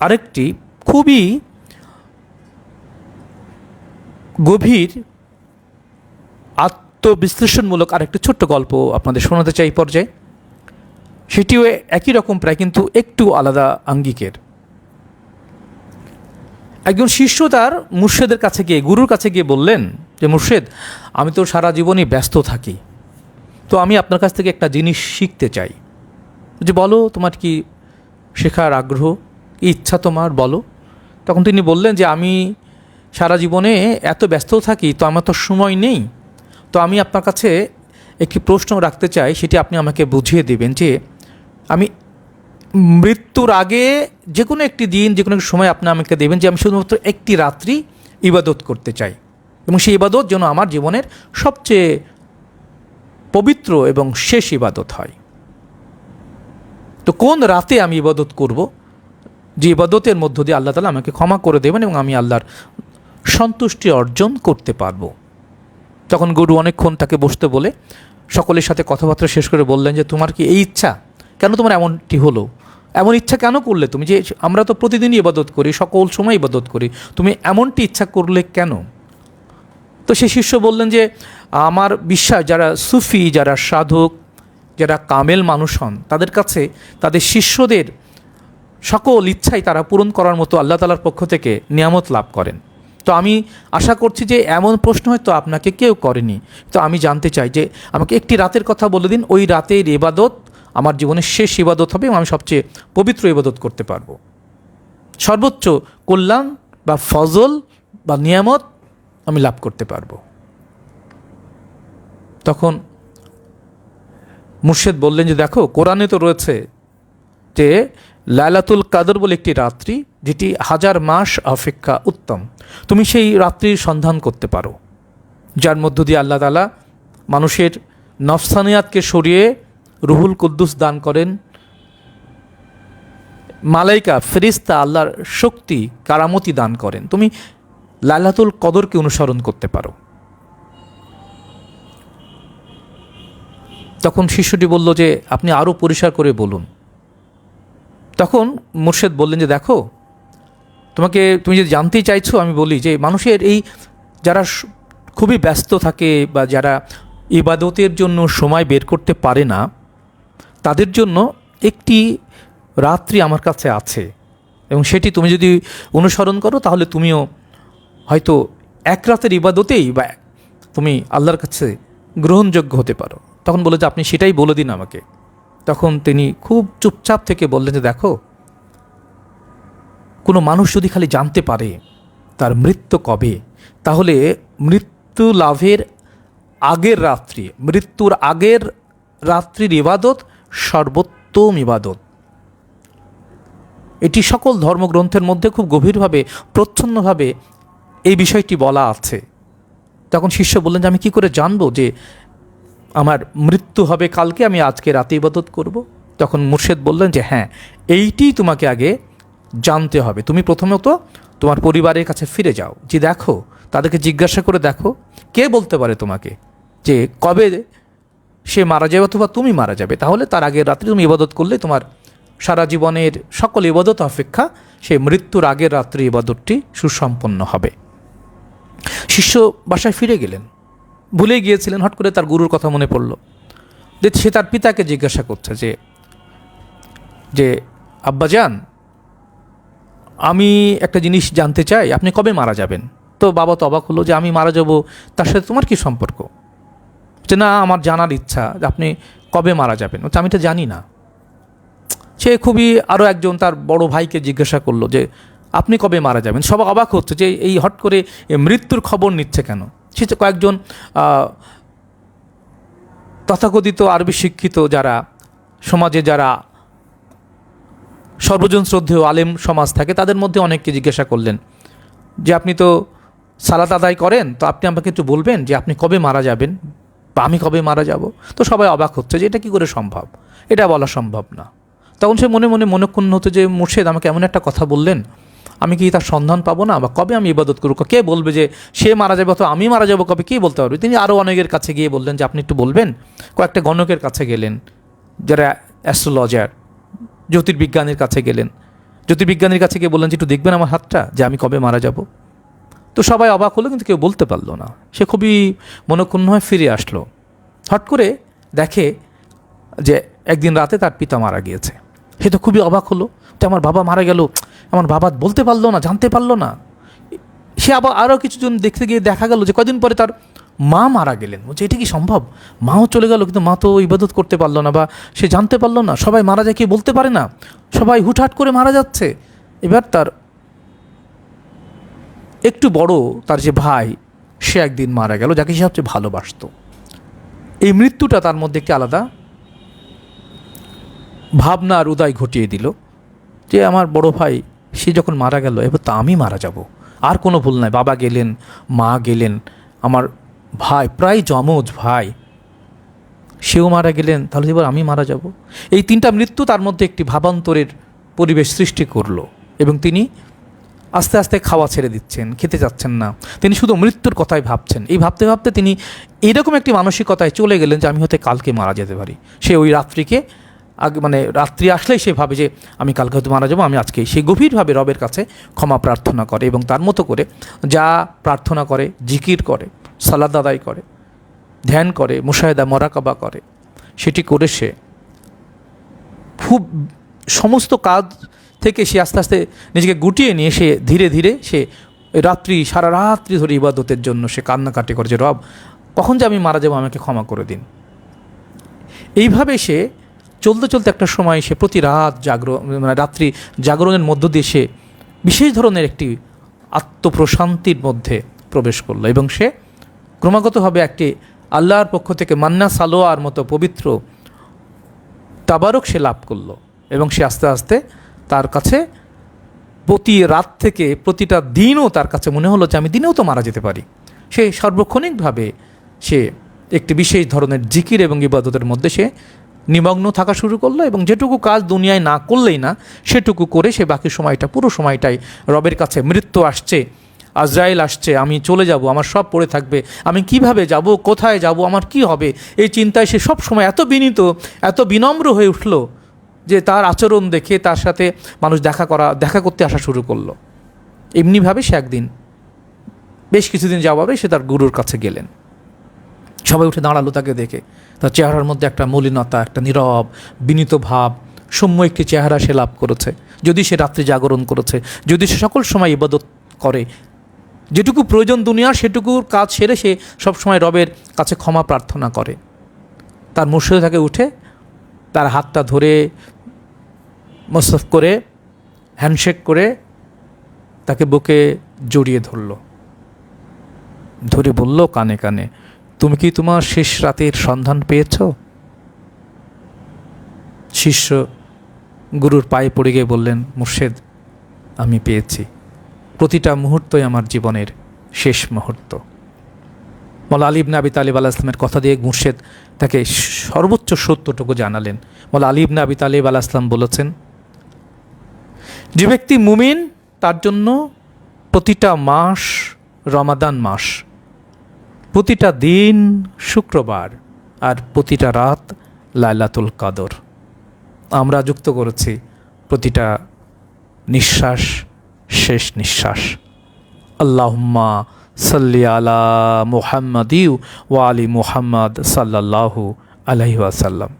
আরেকটি খুবই গভীর আত্মবিশ্লেষণমূলক আরেকটি ছোট্ট গল্প আপনাদের শোনাতে চাই পর্যায়ে। সেটিও একই রকম প্রায়, কিন্তু একটু আলাদা আঙ্গিকের। একজন শিষ্য তার মুর্শেদের কাছে গিয়ে, গুরুর কাছে গিয়ে বললেন যে, মুর্শেদ, আমি তো সারা জীবনই ব্যস্ত থাকি। তো আমি আপনার কাছ থেকে একটা জিনিস শিখতে চাই। যে, বলো তোমার কি শেখার আগ্রহ? ইচ্ছা তোমার, বলো। তখন তিনি বললেন যে, আমি সারা জীবনে এত ব্যস্ত থাকি, তো আমার তো সময় নেই। তো আমি আপনার কাছে একটি প্রশ্ন রাখতে চাই, সেটি আপনি আমাকে বুঝিয়ে দেবেন যে, আমি মৃত্যুর আগে যে কোনো একটি দিন যে কোনো একটি সময় আপনি আমাকে দেবেন যে, আমি শুধুমাত্র একটি রাত্রি ইবাদত করতে চাই। এবং সেই ইবাদত যেন আমার জীবনের সবচেয়ে পবিত্র এবং শেষ ইবাদত হয়। তো কোন রাতে আমি ইবাদত করব? যে ইবাদতের মধ্য দিয়ে আল্লাহ তালা আমাকে ক্ষমা করে দেবেন এবং আমি আল্লাহর সন্তুষ্টি অর্জন করতে পারব। তখন গুরু অনেকক্ষণ তাকে বসতে বলে, সকলের সাথে কথাবার্তা শেষ করে বললেন যে, তোমার কি এই ইচ্ছা? কেন তোমার এমনটি হলো? এমন ইচ্ছা কেন করলে তুমি? যে আমরা তো প্রতিদিনই ইবাদত করি, সকল সময় ইবাদত করি, তুমি এমনটি ইচ্ছা করলে কেন? তো সে শিষ্য বললেন যে, আমার বিশ্বাস, যারা সুফি, যারা সাধক, যারা কামেল মানুষ হন, তাদের কাছে, তাদের শিষ্যদের সকল ইচ্ছাই তারা পূরণ করার মতো আল্লাহ তালার পক্ষ থেকে নিয়ামত লাভ করেন। তো আমি আশা করছি যে এমন প্রশ্ন হয়তো আপনাকে কেউ করেনি। তো আমি জানতে চাই যে আমাকে একটি রাতের কথা বলে দিন, ওই রাতের ইবাদত, আমার জীবনের শেষ ইবাদত হবে এবং আমি সবচেয়ে পবিত্র ইবাদত করতে পারব। সর্বোচ্চ কল্যাণ বা ফজল বা নিয়ামত আমি লাভ করতে পারব। তখন মুর্শেদ বললেন যে, দেখো, কোরআনে তো রয়েছে যে লালাতুল কাদর বলে একটি রাত্রি, যেটি হাজার মাস অপেক্ষা উত্তম। তুমি সেই রাত্রির সন্ধান করতে পারো। যার মধ্য দিয়ে আল্লাহ তালা মানুষের নফসানিয়াতকে সরিয়ে রুহুল কুদ্দুস দান করেন। মালাইকা, ফেরিস্তা আল্লাহর শক্তি, কারামতি দান করেন। তুমি লালাতুল কদরকে অনুসরণ করতে পারো। তখন শিশুটি বলল যে, আপনি আরও পরিষ্কার করে বলুন। তখন মুর্শেদ বললেন যে, দেখো, তোমাকে, তুমি যদি জানতেই চাইছো, আমি বলি যে, মানুষের এই যারা খুবই ব্যস্ত থাকে বা যারা ইবাদতের জন্য সময় বের করতে পারে না, তাদের জন্য একটি রাত্রি আমার কাছে আছে। এবং সেটি তুমি যদি অনুসরণ করো, তাহলে তুমিও হয়তো এক রাতের ইবাদতেই বা তুমি আল্লাহর কাছে গ্রহণযোগ্য হতে পারো। তখন বলে যে, আপনি সেটাই বলে দিন আমাকে। তখন তিনি খুব চুপচাপ থেকে বললেন যে, দেখো, কোনো মানুষ যদি খালি জানতে পারে তার মৃত্যু কবে, তাহলে মৃত্যু লাভের আগের রাত্রি, মৃত্যুর আগের রাত্রির ইবাদত সর্বোত্তম ইবাদত। এটি সকল ধর্মগ্রন্থের মধ্যে খুব গভীরভাবে, প্রচ্ছন্নভাবে এই বিষয়টি বলা আছে। তখন শিষ্য বললেন যে, আমি কি করে জানব যে আমার মৃত্যু হবে কালকে, আমি আজকে রাতে ইবাদত করব। তখন মুর্শেদ বললেন যে হ্যাঁ এইটি তোমাকে আগে জানতে হবে। তুমি প্রথমত তোমার পরিবারের কাছে ফিরে যাও। যে দেখো, তাদেরকে জিজ্ঞাসা করে দেখো, কে বলতে পারে তোমাকে? যে কবে সে মারা যাবে অথবা তুমি মারা যাবে? তাহলে তার আগের রাত্রে তুমি ইবাদত করলে তোমার সারা জীবনের সকল ইবাদত অপেক্ষা সেই মৃত্যুর আগের রাত্রি ইবাদতটি সুসম্পন্ন হবে। শিষ্য বাসায় ফিরে গেলেন। ভুলে গিয়েছিলেন হট করে তার গুরুর কথা মনে পড়ল। যে সে তার পিতাকে জিজ্ঞাসা করছে যে যে আব্বাজান আমি একটা জিনিস জানতে চাই আপনি কবে মারা যাবেন? তো বাবা তো অবাক হলো যে আমি মারা যাব তার সাথে তোমার কি সম্পর্ক? যে না আমার জানার ইচ্ছা যে আপনি কবে মারা যাবেন? বলছে, আমি তো জানি না। সে খুবই আরও একজন তার বড় ভাইকে জিজ্ঞাসা করল যে আপনি কবে মারা যাবেন? সবাই অবাক হচ্ছে যে এই হট করে মৃত্যুর খবর নিচ্ছে কেন? সে কয়েকজন তথাকথিত আরবি শিক্ষিত যারা, সমাজে যারা সর্বজন শ্রদ্ধেয় আলেম সমাজ থাকে, তাদের মধ্যে অনেককে জিজ্ঞাসা করলেন যে, আপনি তো সালাত আদায় করেন? তো আপনি আমাকে একটু বলবেন যে, আপনি কবে মারা যাবেন? বা আমি কবে মারা যাব? তো সবাই অবাক হচ্ছে যে, এটা কি করে সম্ভব? এটা বলা সম্ভব না। তখন সে মনে মনে মনক্ষুণ্ণ হতো যে, মুর্শেদ আমাকে এমন একটা কথা বললেন আমি কি তার সন্ধান পাবো না? বা কবে আমি ইবাদত করব? কে বলবে যে সে মারা যাবে অথবা আমি মারা যাব? কবে কে বলতে পারবে? তিনি আরও অনেকের কাছে গিয়ে বললেন যে, আপনি একটু বলবেন? কয়েকটা গণকের কাছে গেলেন, যারা অ্যাস্ট্রোলজার, জ্যোতির্বিজ্ঞানের কাছে গেলেন। জ্যোতির্বিজ্ঞানীর কাছে গিয়ে বললেন যে, একটু দেখবেন আমার হাতটা, যে আমি কবে মারা যাব? তো সবাই অবাক হলো, কিন্তু কেউ বলতে পারল না। সে খুবই মনক্ষুণ্ণ হয়ে ফিরে আসলো। হট করে দেখে যে, একদিন রাতে তার পিতা মারা গিয়েছে। সে তো খুবই অবাক হলো। যে আমার বাবা মারা গেল, আমার বাবা বলতে পারল না, জানতে পারল না। সে আবার আরও কিছুজন দেখতে গিয়ে দেখা গেল যে কদিন পরে তার মা মারা গেলেন। বলছে, এটা কি সম্ভব? মাও চলে গেল, কিন্তু মা তো ইবাদত করতে পারল না বা সে জানতে পারল না। সবাই মারা যায় কি বলতে পারে না? সবাই হুটহাট করে মারা যাচ্ছে। এবার তার একটু বড় তার যে ভাই, সে একদিন মারা গেল, যাকে সে সবচেয়ে ভালোবাসতো। এই মৃত্যুটা তার মধ্যে একটি আলাদা ভাবনার উদয় ঘটিয়ে দিল। যে আমার বড় ভাই, সে যখন মারা গেল, এবার তা আমি মারা যাব। আর কোনো ভুল নাই। বাবা গেলেন, মা গেলেন, আমার ভাই, প্রায় যমজ ভাই, সেও মারা গেলেন, তাহলে এবার আমি মারা যাব। এই তিনটা মৃত্যু তার মধ্যে একটি ভাবান্তরের পরিবেশ সৃষ্টি করল এবং তিনি আস্তে আস্তে খাওয়া ছেড়ে দিচ্ছেন, খেতে যাচ্ছেন না। তিনি শুধু মৃত্যুর কথাই ভাবছেন। এই ভাবতে ভাবতে তিনি এইরকম একটি মানসিকতায় চলে গেলেন যে আমি হয়তো কালকে মারা যেতে পারি। সে ওই রাত্রিকে আগে মানে রাত্রি আসলেই সে ভাবে যে আমি কালকে হয়তো মারা যাব, আমি আজকে সে গভীরভাবে রবের কাছে ক্ষমা প্রার্থনা করে এবং তার মতো করে যা প্রার্থনা করে, জিকির করে সালাদ আদায় করে, ধ্যান করে, মুশাহেদা, মরাকাবা করে, সেটি করে সে খুব সমস্ত কাজ থেকে সে আস্তে আস্তে নিজেকে গুটিয়ে নিয়ে সে ধীরে ধীরে সে রাত্রি, সারা রাত্রি ধরে ইবাদতের জন্য সে কান্নাকাটি করে যে, রব, কখন যে আমি মারা যাব আমাকে ক্ষমা করে দিন। এইভাবে সে চলতে চলতে একটা সময় সে প্রতি রাত জাগ্র মানে রাত্রি জাগরণের মধ্য দিয়ে সে বিশেষ ধরনের একটি আত্মপ্রশান্তির মধ্যে প্রবেশ করল এবং সে ক্রমাগতভাবে একটি আল্লাহর পক্ষ থেকে মান্না সালোয়ার মতো পবিত্র তাবারক সে লাভ করল এবং সে আস্তে আস্তে তার কাছে প্রতি রাত থেকে প্রতিটা দিনও তার কাছে মনে হলো যে আমি দিনেও তো মারা যেতে পারি। সে সার্বক্ষণিকভাবে সে একটি বিশেষ ধরনের জিকির এবং ইবাদতের মধ্যে সে নিমগ্ন থাকা শুরু করল এবং যেটুকু কাজ দুনিয়ায় না করলেই না, সেটুকু করে সে বাকি সময়টা, পুরো সময়টাই রবের কাছে মৃত্যু আসছে, আজরাইল আসছে, আমি চলে যাব, আমার সব পড়ে থাকবে, আমি কীভাবে যাব, কোথায় যাব, আমার কি হবে? এই চিন্তায় সে সব সময় এত বিনীত, এত বিনম্র হয়ে উঠল যে তার আচরণ দেখে তার সাথে মানুষ দেখা করা, দেখা করতে আসা শুরু করল। এমনিভাবে সে একদিন, বেশ কিছুদিন যাওয়াবে সে তার গুরুর কাছে গেলেন। সবাই উঠে দাঁড়াল তাকে দেখে। তার চেহারার মধ্যে একটা মলিনতা, একটা নীরব, বিনীত ভাব, সৌম্য একটি চেহারা সে লাভ করেছে। যদি সে রাত্রি জাগরণ করেছে, যদি সে সকল সময় ইবাদত করে, যেটুকু প্রয়োজন দুনিয়ার সেটুকুর কাজ সেরে সে সবসময় রবের কাছে ক্ষমা প্রার্থনা করে। তার মুর্শিদ তাকে উঠে, তার হাতটা ধরে মসফ করে, হ্যান্ডশেক করে তাকে বুকে জড়িয়ে ধরল। ধরে বলল কানে কানে তুমি কি তোমার শেষ রাতের সন্ধান পেয়েছ? শিষ্য গুরুর পায়ে পড়ে গিয়ে বললেন, মুর্শেদ, আমি পেয়েছি। প্রতিটা মুহূর্তই আমার জীবনের শেষ মুহূর্ত। মৌলা আলিব নাবি তালিব আলাহ ইসলামের কথা দিয়ে মুর্শেদ তাকে সর্বোচ্চ সত্যটুকু জানালেন। মৌলা আলিব নাবি তালিব আলাহ ইসলাম বলেছেন, যে ব্যক্তি মুমিন, তার জন্য প্রতিটা মাস রমাদান মাস প্রতিটা দিন শুক্রবার আর প্রতিটা রাত লাইলাতুল কাদর। আমরা যুক্ত করেছি প্রতিটা নিঃশ্বাস, শেষ নিঃশ্বাস। আল্লাহুম্মা সাল্লি আলা মুহাম্মাদিউ ওয়া আলি মুহাম্মদ আলাইহি ওয়াসাল্লাম।